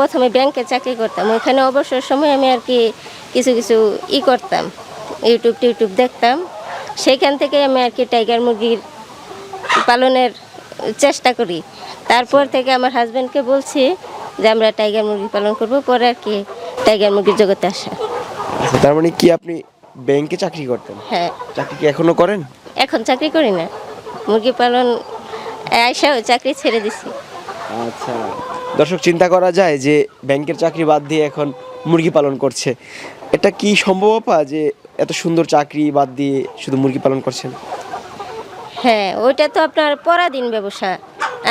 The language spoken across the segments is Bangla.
প্রথমে ব্যাংকে চাকরি করতাম। ওইখানে অবসর সময় আমি আর কি কিছু কিছু ই করতাম। ইউটিউব টিউটিউব দেখতাম। সেইখান থেকে আমি আর কি টাইগার মুরগির পালনের চেষ্টা করি। তারপর থেকে আমার হাজব্যান্ডকে বলছি যে আমরা টাইগার মুরগি পালন করব। পরে আর কি টাইগার মুরগির জগতে আসা। আচ্ছা তার মানে কি আপনি ব্যাংকে চাকরি করতেন? হ্যাঁ। চাকরি কি এখনও করেন? এখন চাকরি করি না। মুরগি পালন আয়সাও চাকরি ছেড়ে দিছি। আচ্ছা। দর্শক, চিন্তা করা যায় যে ব্যাংকের চাকরি বাদ দিয়ে এখন মুরগি পালন করছে। এটা কি সম্ভব আপা যে এত সুন্দর চাকরি বাদ দিয়ে শুধু মুরগি পালন করছেন? হ্যাঁ ওইটা তো আপনার পরাধীন ব্যবসা।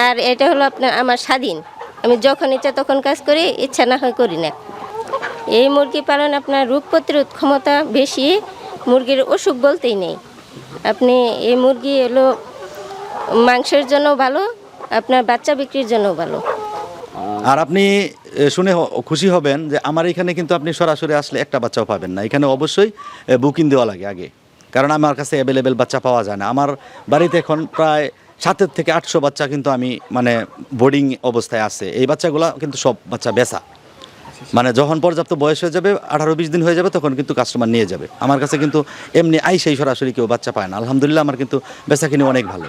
আর এটা হলো আপনার আমার স্বাধীন। আমি যখন ইচ্ছা তখন কাজ করি, ইচ্ছা না হয় করি না। এই মুরগি পালন আপনার রোগ প্রতিরোধ ক্ষমতা বেশি, মুরগির অসুখ বলতেই নেই। আপনি এই মুরগি হলো মাংসের জন্য ভালো, আপনার বাচ্চা বিক্রির জন্য ভালো। আর আপনি শুনে খুশি হবেন যে আমার এখানে কিন্তু আপনি সরাসরি আসলে একটা বাচ্চাও পাবেন না। এখানে অবশ্যই বুকিং দেওয়া লাগে আগে। কারণ আমার কাছে অ্যাভেলেবেল বাচ্চা পাওয়া যায় না। আমার বাড়িতে এখন প্রায় সাতের থেকে আটশো বাচ্চা কিন্তু আমি মানে বোর্ডিং অবস্থায় আছে। এই বাচ্চাগুলো কিন্তু সব বাচ্চা বেচা। মানে যখন পর্যাপ্ত বয়স হয়ে যাবে, আঠারো বিশ দিন হয়ে যাবে, তখন কিন্তু কাস্টমার নিয়ে যাবে। আমার কাছে কিন্তু এমনি আইসেই সরাসরি কেউ বাচ্চা পায় না। আলহামদুলিল্লাহ, আমার কিন্তু বেচা কিনে অনেক ভালো।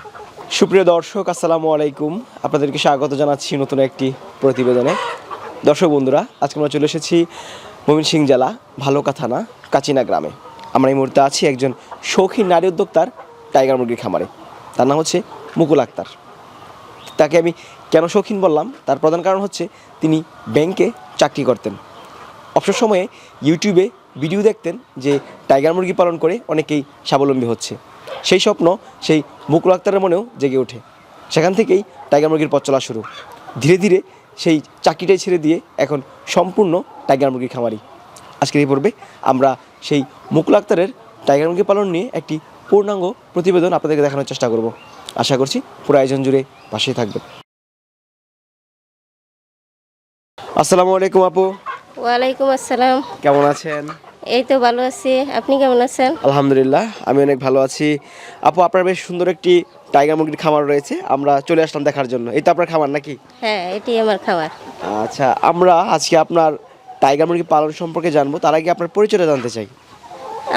সুপ্রিয় দর্শক, আসসালামু আলাইকুম। আপনাদেরকে স্বাগত জানাচ্ছি নতুন একটি প্রতিবেদনে। দর্শক বন্ধুরা, আজকে আমরা চলে এসেছি ময়মনসিংহ জেলা ভালোকা থানা, কাচিনা গ্রামে। আমরা এই মুহূর্তে আছি একজন শৌখিন নারী উদ্যোক্তার টাইগার মুরগির খামারে। তার নাম হচ্ছে মুকুল আক্তার। তাকে আমি কেন শৌখিন বললাম? তার প্রধান কারণ হচ্ছে তিনি ব্যাংকে চাকরি করতেন। অবসর সময়ে ইউটিউবে ভিডিও দেখতেন যে টাইগার মুরগি পালন করে অনেকেই স্বাবলম্বী হচ্ছে। সেই স্বপ্ন সেই মুকুল আক্তারের মনেও জেগে ওঠে। সেখান থেকেই টাইগার মুরগির পথ চলা শুরু। ধীরে ধীরে সেই চাকরিটাই ছেড়ে দিয়ে এখন সম্পূর্ণ টাইগার মুরগির খামারি। আজকের এই পর্বে আমরা সেই মুকুল আক্তারের টাইগার মুরগি পালন নিয়ে একটি পূর্ণাঙ্গ প্রতিবেদন আপনাদেরকে দেখানোর চেষ্টা করব। আশা করছি পুরো আয়োজন জুড়ে পাশেই থাকবেন। আসসালামু আলাইকুম আপু। ওয়ালাইকুম আসসালাম। কেমন আছেন? এই তো ভালো আছি। আপনি কেমন আছেন? আলহামদুলিল্লাহ আমি অনেক ভালো আছি। আপু আপনার বেশ সুন্দর একটি টাইগার মুরগির খামার রয়েছে আমরা চলে আসলাম দেখার জন্য। এই তো আপনার খামার নাকি? হ্যাঁ এটি আমার খামার। আচ্ছা আমরা আজকে আপনার টাইগার মুরগি পালন সম্পর্কে জানব তার আগে আপনার পরিচয়টা জানতে চাই।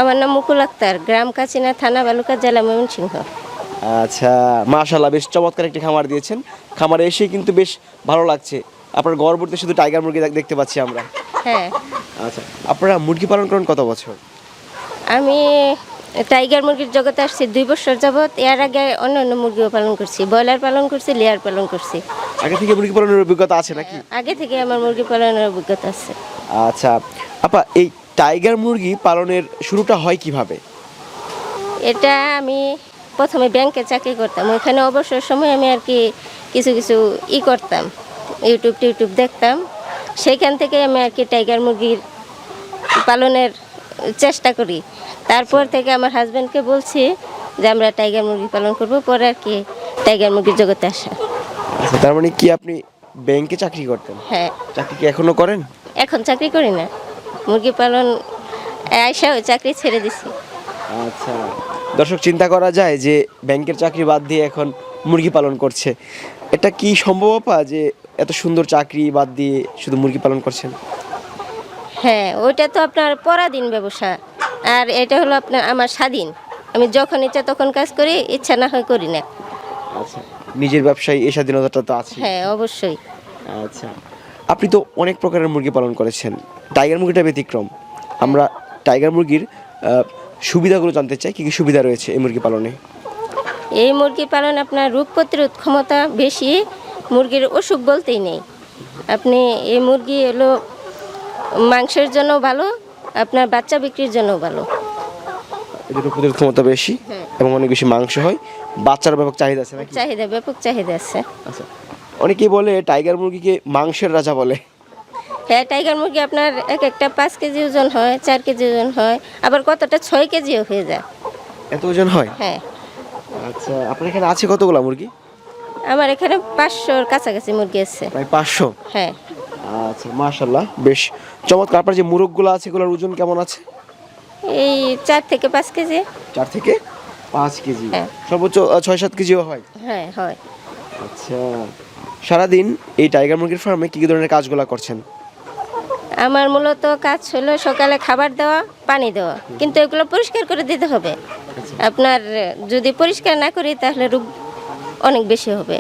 আমার নাম মুকুল আক্তার গ্রাম কাচিনা থানা বালুকা জেলা ময়মনসিংহ। আচ্ছা মাশাল্লাহ বেশ চমৎকার একটি খামার দিয়েছেন। খামারে এসে কিন্তু বেশ ভালো লাগছে। আপনার গর্ভবর্তী শুধু টাইগার মুরগি দেখতে পাচ্ছি আমরা। হ্যাঁ আচ্ছা আপনারা মুরগি পালন করেন কত বছর? আমি টাইগার মুরগির জগতে আসছি দুই বছর যাবৎ। এর আগে অন্য অন্য মুরগিও পালন করছি ব্রয়লার পালন করছি লেয়ার পালন করছি। আগে থেকে মুরগি পালনের অভিজ্ঞতা আছে নাকি? আগে থেকে আমার মুরগি পালনের অভিজ্ঞতা আছে। আচ্ছা আপা এই টাইগার মুরগি পালনের শুরুটা হয় কীভাবে? এটা আমি প্রথমে ব্যাংকে চাকরি করতাম। ওইখানে অবসর সময় আমি আর কি কিছু কিছু ই করতাম ইউটিউব টিউটিউব দেখতাম। সেইখান থেকে আমি আর কি টাইগার মুরগির পালনের চেষ্টা করি। তারপর থেকে আমার হাজব্যান্ডকে বলছি যে আমরা টাইগার মুরগি পালন করব পরে আর কি টাইগার মুরগির জগতে আসা। আচ্ছা তার মানে কি আপনি ব্যাংকে চাকরি করতেন? হ্যাঁ। চাকরি কি এখনও করেন? এখন চাকরি করি না। মুরগি পালন আয়সাও চাকরি ছেড়ে দিছি। আচ্ছা। দর্শক চিন্তা করা যায় যে ব্যাংকের চাকরি বাদ দিয়ে এখন মুরগি পালন করছে। এটা কি সম্ভব আপা যে এত সুন্দর চাকরি বাদ দিয়ে শুধু মুরগি পালন করছেন? হ্যাঁ ওইটা তো আপনার পরাধীন ব্যবসা। আর এটা হলো আপনার আমার স্বাধীন। আমি যখন ইচ্ছা তখন কাজ করি ইচ্ছা না হয় করি না। আচ্ছা নিজের ব্যবসায় এই স্বাধীনতাটা তো আছে হ্যাঁ অবশ্যই। আচ্ছা আপনি তো অনেক প্রকারের মুরগি পালন করেছেন। টাইগার মুরগিটা ব্যতিক্রম। আমরা টাইগার মুরগির সুবিধাগুলো জানতে চাই কী কী সুবিধা রয়েছে এই মুরগি পালনে? এই মুরগি পালন আপনার রোগ প্রতিরোধ ক্ষমতা বেশি মুরগির অসুখ বলতেই নেই। আপনি এই মুরগি হলো মাংসের জন্য ভালো আপনার বাচ্চা বিক্রির জন্য ভালো। এদের প্রতিরোধ ক্ষমতা বেশি হ্যাঁ। এবং অনেক বেশি মাংস হয়। বাচ্চার ব্যাপক চাহিদা আছে নাকি? চাহিদা ব্যাপক চাহিদা আছে। আচ্ছা। অনেকেই বলে টাইগার মুরগিকে মাংসের রাজা বলে। হ্যাঁ টাইগার মুরগি আপনার এক একটা পাঁচ কেজি ওজন হয় চার কেজি ওজন হয় আবার কতটা ছয় কেজিও হয়ে যায়। এত ওজন হয়? হ্যাঁ। আচ্ছা আপনার এখানে আছে কতগুলো মুরগি? আমার এখানে পাঁচশোর কাছাকাছি মুরগি আছে। প্রায় পাঁচশো? হ্যাঁ। আচ্ছা মাশাল্লাহ বেশ চমৎকার আপনার যে মুরগগুলো আছে এগুলোর ওজন কেমন আছে? এই চার থেকে পাঁচ কেজি। চার থেকে পাঁচ কেজি? হ্যাঁ। সর্বোচ্চ ছয় সাত কেজিও হয়? হ্যাঁ হয়। আচ্ছা। সারাদিন এই টাইগার মুরগির ফার্মে কী কী ধরনের কাজগুলো করছেন? আমার মূলত কাজ হলো সকালে খাবার দেওয়া পানি দেওয়া। কিন্তু এগুলো পরিষ্কার করে দিতে হবে। আপনার যদি পরিষ্কার না করি তাহলে রোগ অনেক বেশি হবে।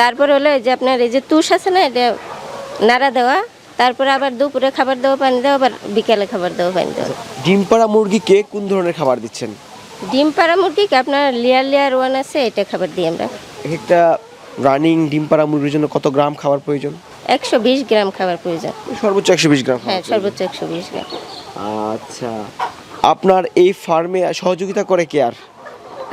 তারপর হলো যে আপনার এই যে তুষ আছে না এটা নাড়া দেওয়া তারপরে আবার দুপুরে খাবার দেওয়া পানি দেওয়া আবার বিকালে খাবার দেওয়া পানি দেওয়া। ডিম পাড়া মুরগিকে কোন ধরনের খাবার দিচ্ছেন? ডিম পাড়া মুরগি মুরগিকে আপনার লেয়ার লেয়ার ওয়ান আছে এটা খাবার দিই আমরা। একটা রানিং ডিম পাড়া মুরগির জন্য কত গ্রাম খাবার প্রয়োজন? একশো বিশ গ্রাম খাবার প্রয়োজন। সর্বোচ্চ একশো বিশ গ্রাম হ্যাঁ সর্বোচ্চ একশো বিশ গ্রাম। আচ্ছা। আপনার এই ফার্মে সহযোগিতা করে কে আর?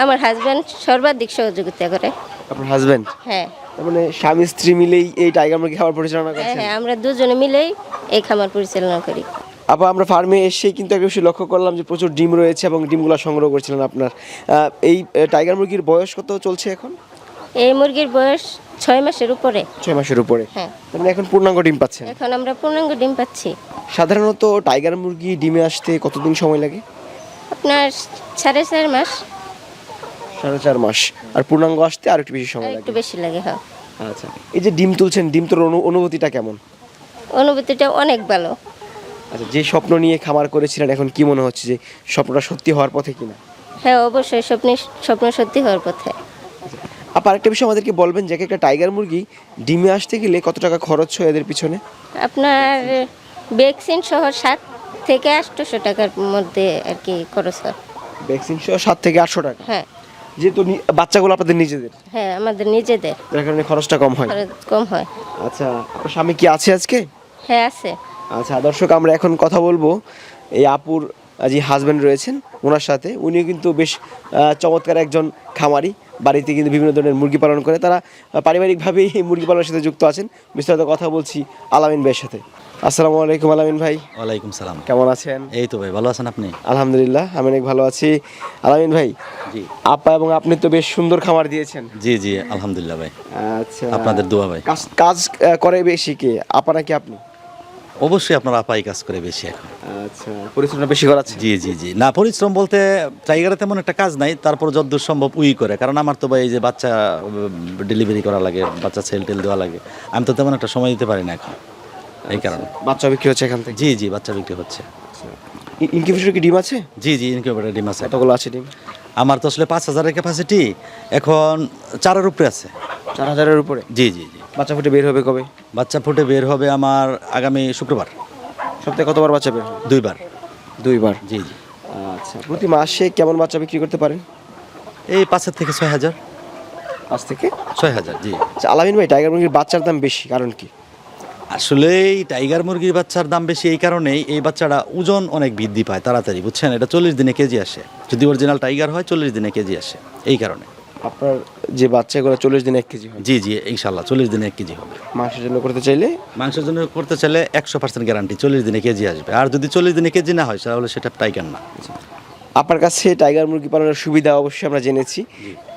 আমার হাজব্যান্ড সর্বাধিক সহযোগিতা করে। আপনার হাজবেন্ড হ্যাঁ। মানে স্বামী স্ত্রী মিলেই এই টাইগার মুরগি খাবার পরিচালনা হ্যাঁ করছেন। হ্যাঁ আমরা দুজনে মিলেই এই খামার পরিচালনা করি। আপা আমরা ফার্মে এসে কিন্তু একটা বিষয় লক্ষ্য করলাম যে প্রচুর ডিম রয়েছে এবং ডিমগুলো সংগ্রহ করছিলেন আপনার। এই টাইগার মুরগির বয়স কত চলছে এখন? এই মুরগির বয়স ছয় মাসের উপরে। ছয় মাসের উপরে। হ্যাঁ। মানে এখন পূর্ণাঙ্গ ডিম পাচ্ছেন? এখন আমরা পূর্ণাঙ্গ ডিম পাচ্ছি। সাধারণত টাইগার মুরগি ডিমে আসতে কতদিন সময় লাগে? আপনার সাড়ে চার মাস। সাড়ে চার মাস। আর পূর্ণাঙ্গ আসতে আর একটু বেশি সময় লাগে একটু বেশি লাগে হ্যাঁ। আচ্ছা এই যে ডিম তুলছেন ডিম তোর অনু- অনুভূতিটা কেমন? অনুভূতিটা অনেক ভালো। আচ্ছা যে স্বপ্ন নিয়ে খামার করেছিলেন এখন কি মনে হচ্ছে যে স্বপ্নটা সত্যি হওয়ার পথে কিনা? হ্যাঁ অবশ্যই স্বপ্নে স্বপ্ন সত্যি হওয়ার পথে। আপ আরেকটা বিষয় আমাদেরকে বলবেন যে এক একটা টাইগার মুরগি ডিমে আসতে গেলে কত টাকা খরচ হয় এদের পিছনে? আপনার ভ্যাকসিন সহ সাত থেকে আটশোশো টাকার মধ্যে আর কি খরচ হয়। ভ্যাকসিন সহ সাত থেকে আটশো টাকা? হ্যাঁ। যেহেতু নি- বাচ্চাগুলো আপনাদের নিজেদের? হ্যাঁ আমাদের নিজেদের। যার কারণে খরচটা কম হয়। খরচ কম হয়। আচ্ছা আপনার স্বামী কি আছে আজকে? হ্যাঁ আছে। আচ্ছা দর্শক আমরা এখন কথা বলব। এই আপুর আহ, যে হাজব্যান্ড রয়েছেন ওনার সাথে। উনিও কিন্তু বেশ আহ, চমৎকার একজন খামারি। বাড়িতে কিন্তু বিভিন্ন ধরনের মুরগি পালন করে। তারা আহ, পারিবারিকভাবেই এই মুরগি পালনের সাথে যুক্ত আছেন। বিস্তারিত কথা বলছি আলামিন ভাইয়ের সাথে। আসসালামু আলাইকুম আলামিন ভাই। ওয়ালাইকুম সালাম। কেমন আছেন? এই তো ভাই ভালো আছেন আপনি? আলহামদুলিল্লাহ আমি অনেক ভালো আছি। আলামিন ভাই জি। আপা এবং আপনি তো বেশ সুন্দর খামার দিয়েছেন। জি জি আলহামদুলিল্লাহ ভাই। আচ্ছা। আপনাদের দোয়া ভাই। কাজ কাজ আহ, করে বেশি কে? আপা নাকি আপনি? অবশ্যই আপনার আপাই কাজ করে বেশি এখন। আচ্ছা পরিশ্রমটা বেশি করাচ্ছে জি জি জি। না পরিশ্রম বলতে টাইগারে তেমন একটা কাজ নাই তারপর যতদূর সম্ভব উই করে। কারণ আমার তো ভাই এই যে বাচ্চা ডেলিভারি করা লাগে বাচ্চা সেল টেল দেওয়া লাগে। আমি তো তেমন একটা সময় দিতে পারি না এখন। এই কারণে। বাচ্চা বিক্রি হচ্ছে এখান থেকে? জি জি বাচ্চা বিক্রি হচ্ছে। ইনকিউবেটর কি ডিম আছে? জি জি ইনকিউবেটার ডিম আছে। কতগুলো আছে ডিম? আমার তো আসলে পাঁচ হাজারের ক্যাপাসিটি এখন চারের উপরে আছে। চার হাজারের উপরে? জি জি জি। বাচ্চা ফুটে বের হবে কবে? বাচ্চা ফুটে বের হবে আমার আগামী শুক্রবার। সপ্তাহে কতবার বাচ্চা বের হবে? দুইবার। দুইবার? জি জি। আচ্ছা প্রতি মাসে কেমন বাচ্চা বিক্রি করতে পারেন? এই পাঁচের থেকে ছয় হাজার। পাঁচ থেকে? ছয় হাজার জি। আচ্ছা আলামিন ভাই টাইগার মুরগির বাচ্চার দাম বেশি কারণ কি? আসলে এই টাইগার মুরগির বাচ্চার দাম বেশি এই কারণেই এই বাচ্চাটা ওজন অনেক বৃদ্ধি পায় তাড়াতাড়ি বুঝছেন? এটা চল্লিশ দিনে কেজি আসে। যদি অরিজিনাল টাইগার হয় চল্লিশ দিনে কেজি আসে এই কারণে। আপনার যে বাচ্চাগুলো চল্লিশ দিনে এক কেজি জি জি ইনশাল্লাহ চল্লিশ দিনে এক কেজি হবে। মাংসের জন্য করতে চাইলে? মাংসের জন্য করতে চাইলে একশো পার্সেন্ট গ্যারান্টি চল্লিশ দিনে কেজি আসবে। আর যদি চল্লিশ দিনে কেজি না হয় তাহলে সেটা টাইগার না। আপনার কাছে টাইগার মুরগি পালনের সুবিধা অবশ্যই আমরা জেনেছি।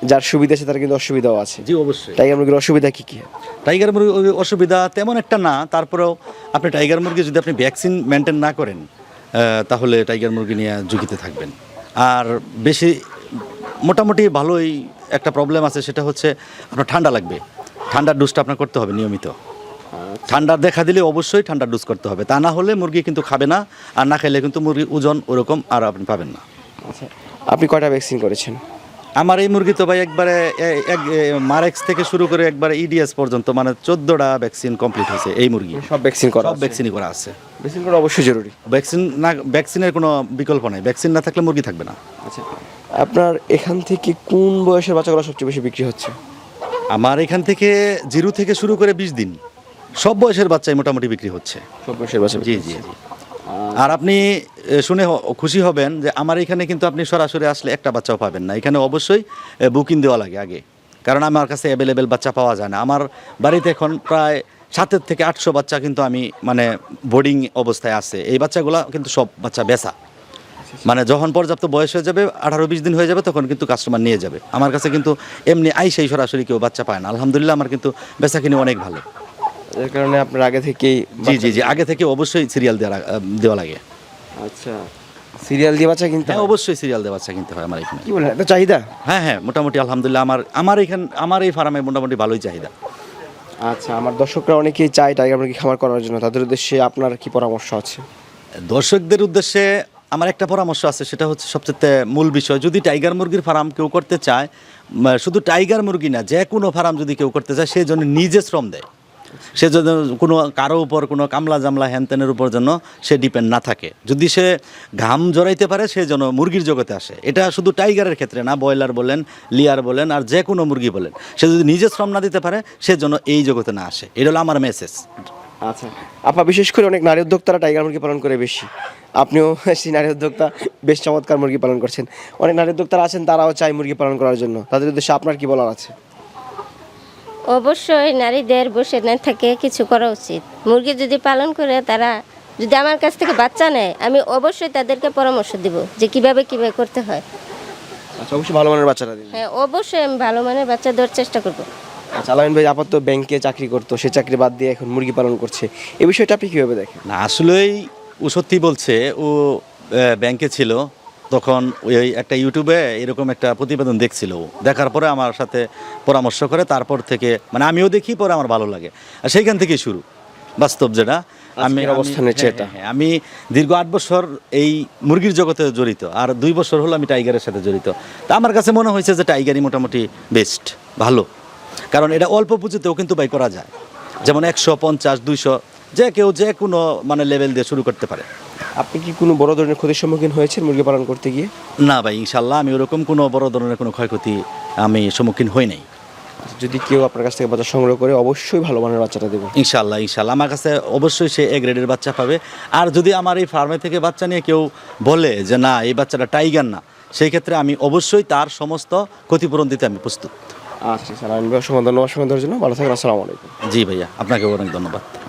যার সুবিধা আছে তার কিন্তু অসুবিধাও আছে। জি অবশ্যই। টাইগার মুরগির অসুবিধা কি কি? টাইগার মুরগি অসুবিধা তেমন একটা না তারপরেও আপনি টাইগার মুরগি যদি আপনি ভ্যাকসিন মেনটেন না করেন তাহলে টাইগার মুরগি নিয়ে ঝুঁকিতে থাকবেন। আর বেশি মোটামুটি ভালোই একটা প্রবলেম আছে সেটা হচ্ছে আপনার ঠান্ডা লাগবে। ঠান্ডার ডোজটা আপনার করতে হবে নিয়মিত। ঠান্ডার দেখা দিলে অবশ্যই ঠান্ডার ডোজ করতে হবে। তা না হলে মুরগি কিন্তু খাবে না আর না খাইলে কিন্তু মুরগি ওজন ওরকম আর আপনি পাবেন না। আচ্ছা আপনি কয়টা ভ্যাকসিন করেছেন? আমার এই মুরগি তো ভাই একবারে এক মারেক্স থেকে শুরু করে একবারে ইডিএস পর্যন্ত মানে চোদ্দোটা ভ্যাকসিন কমপ্লিট হয়েছে এই মুরগি। সব ভ্যাকসিন করা সব ভ্যাকসিনই করা আছে। ভ্যাকসিন করা অবশ্যই জরুরি। ভ্যাকসিন না ভ্যাকসিনের কোনো বিকল্প নাই। ভ্যাকসিন না থাকলে মুরগি থাকবে না। আচ্ছা আপনার এখান থেকে কোন বয়সের বাচ্চাগুলো সবচেয়ে বেশি বিক্রি হচ্ছে? আমার এখান থেকে জিরো থেকে শুরু করে বিশ দিন সব বয়সের বাচ্চাই মোটামুটি বিক্রি হচ্ছে। সব বয়সের বাচ্চা জি জি জি। আর আপনি শুনে খুশি হবেন যে আমার এখানে কিন্তু আপনি সরাসরি আসলে একটা বাচ্চাও পাবেন না। এখানে অবশ্যই বুকিং দেওয়া লাগে আগে। কারণ আমার কাছে অ্যাভেলেবেল বাচ্চা পাওয়া যায় না। আমার বাড়িতে এখন প্রায় সাতের থেকে আটশো বাচ্চা কিন্তু আমি মানে বোর্ডিং অবস্থায় আছে। এই বাচ্চাগুলো কিন্তু সব বাচ্চা বেচা। মানে যখন পর্যাপ্ত বয়স হয়ে যাবে, আঠারো বিশ দিন হয়ে যাবে, তখন কিন্তু কাস্টমার নিয়ে যাবে। আমার কাছে কিন্তু এমনি আইসেই সরাসরি কেউ বাচ্চা পায় না। আলহামদুলিল্লাহ, আমার কিন্তু বেচা কিনে অনেক ভালো। এর কারণে আপনার আগে থেকেই জি জি জি আগে থেকে অবশ্যই সিরিয়াল দেওয়া দেওয়া লাগে। আচ্ছা সিরিয়াল দিয়ে বাচ্চা কিনতে হ্যাঁ হয়? অবশ্যই সিরিয়াল দেওয়া বাচ্চা কিনতে হয় আমার এখানে। কি বলেন এত চাহিদা? হ্যাঁ হ্যাঁ মোটামুটি আলহামদুলিল্লাহ আমার আমার এখান আমার এই ফার্মে মোটামুটি ভালোই চাহিদা। আচ্ছা আমার দর্শকরা অনেকেই চায় টাইগার মুরগি খামার করার জন্য। তাদের উদ্দেশ্যে আপনার কি পরামর্শ আছে? দর্শকদের উদ্দেশ্যে আমার একটা পরামর্শ আছে সেটা হচ্ছে সবচেয়ে মূল বিষয়। যদি টাইগার মুরগির ফার্ম কেউ করতে চায় শুধু টাইগার মুরগি না যে কোনো ফার্ম যদি কেউ করতে চায় সেই জন্য নিজে শ্রম দেয়। সে যেন কোনো, কারও উপর কোনো কামলা জামলা হ্যানত্যানের উপর যেন সে ডিপেন্ড না থাকে। যদি সে ঘাম জড়াইতে পারে, সে যেন মুরগির জগতে আসে। এটা শুধু টাইগারের ক্ষেত্রে না, ব্রয়লার বলেন, লিয়ার বলেন, আর যে কোনো মুরগি বলেন। সে যদি নিজে শ্রম না দিতে পারে, সে যেন এই জগতে না আসে। এটা হলো আমার মেসেজ আচ্ছা। আপা, বিশেষ করে অনেক নারী উদ্যোক্তারা টাইগার মুরগি পালন করে বেশি। আপনিও সেই নারী উদ্যোক্তা, বেশ চমৎকার মুরগি পালন করছেন। অনেক নারী উদ্যোক্তারা আছেন, তারাও চায় মুরগি পালন করার জন্য। তাদের উদ্দেশ্যে আপনার কি বলার আছে? অবশ্যই নারীদের বসে না থেকে কিছু করা উচিত। মুরগি যদি পালন করে তারা যদি আমার কাছ থেকে বাচ্চা নেয় আমি অবশ্যই তাদেরকে পরামর্শ দিব যে কীভাবে কীভাবে করতে হয়। আচ্ছা অবশ্যই ভালো মানের দিন। হ্যাঁ অবশ্যই আমি ভালো মানের বাচ্চা দেওয়ার চেষ্টা করব। আচ্ছা আলামিন ভাই আপাতত ব্যাংকে চাকরি করতো সে চাকরি বাদ দিয়ে এখন মুরগি পালন করছে। এই বিষয়টা আপনি কীভাবে দেখেন? না আসলেই ও সত্যি বলছে ও ব্যাংকে ছিল। তখন ওই একটা ইউটিউবে এরকম একটা প্রতিবেদন দেখছিল। দেখার পরে আমার সাথে পরামর্শ করে তারপর থেকে মানে আমিও দেখি পরে আমার ভালো লাগে। আর সেইখান থেকেই শুরু। বাস্তব যেটা। আমি অবস্থান হচ্ছে হ্যাঁ, এটা। হ্যাঁ, আমি দীর্ঘ আট বছর এই মুরগির জগতে জড়িত। আর দুই বছর হলো আমি টাইগারের সাথে জড়িত। তা আমার কাছে মনে হয়েছে যে টাইগারই মোটামুটি বেস্ট ভালো। কারণ এটা অল্প পুঁজিতেও কিন্তু বাই করা যায়। যেমন একশো পঞ্চাশ দুইশো যে কেউ যে কোনো মানে লেভেল দিয়ে শুরু করতে পারে। আপনি কি কোনো বড় ধরনের ক্ষতির সম্মুখীন হয়েছেন মুরগি পালন করতে গিয়ে? না ভাই ইনশাল্লাহ আমি ওরকম কোনো বড় ধরনের কোনো ক্ষয়ক্ষতি আমি সম্মুখীন হই নাই। যদি কেউ আপনার কাছ থেকে বাচ্চা সংগ্রহ করে অবশ্যই ভালো মানের বাচ্চাটা দেবেন ইনশাল্লাহ ইনশাল্লাহ আমার কাছে অবশ্যই সে এ গ্রেডের বাচ্চা পাবে। আর যদি আমার এই ফার্মে থেকে বাচ্চা নিয়ে কেউ বলে যে না এই বাচ্চাটা টাইগার না সেই ক্ষেত্রে আমি অবশ্যই তার সমস্ত ক্ষতিপূরণ দিতে আমি প্রস্তুত। আচ্ছা স্যার ভাই অসংখ্য ধন্যবাদ সময় দেওয়ার জন্য। ভালো থাকেন আসসালামু আলাইকুম। জি ভাইয়া আপনাকে অনেক ধন্যবাদ।